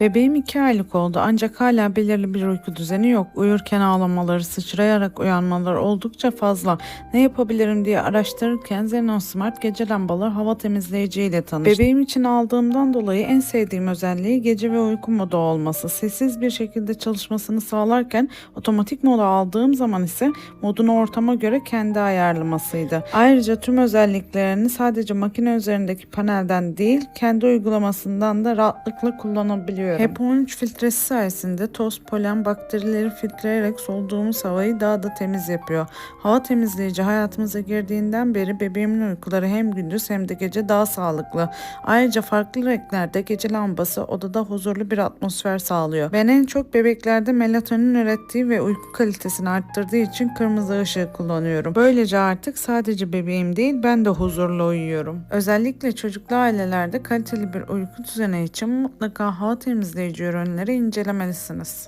Bebeğim iki aylık oldu ancak hala belirli bir uyku düzeni yok. Uyurken ağlamaları, sıçrayarak uyanmaları oldukça fazla. Ne yapabilirim diye araştırırken Zenon Smart gece lambaları hava temizleyici ile tanıştım. Bebeğim için aldığımdan dolayı en sevdiğim özelliği gece ve uyku modu olması. Sessiz bir şekilde çalışmasını sağlarken otomatik moda aldığım zaman ise modunu ortama göre kendi ayarlamasıydı. Ayrıca tüm özelliklerini sadece makine üzerindeki panelden değil kendi uygulamasından da rahatlıkla kullanabiliyorum. HEPA 13 filtresi sayesinde toz, polen, bakterileri filtreleyerek soluduğumuz havayı daha da temiz yapıyor. Hava temizleyici hayatımıza girdiğinden beri bebeğimin uykuları hem gündüz hem de gece daha sağlıklı. Ayrıca farklı renklerde gece lambası odada huzurlu bir atmosfer sağlıyor. Ben en çok bebeklerde melatonin ürettiği ve uyku kalitesini arttırdığı için kırmızı ışığı kullanıyorum. Böylece artık sadece bebeğim değil ben de huzurlu uyuyorum. Özellikle çocuklu ailelerde kaliteli bir uyku düzeni için mutlaka hava temizleyici ürünleri incelemelisiniz.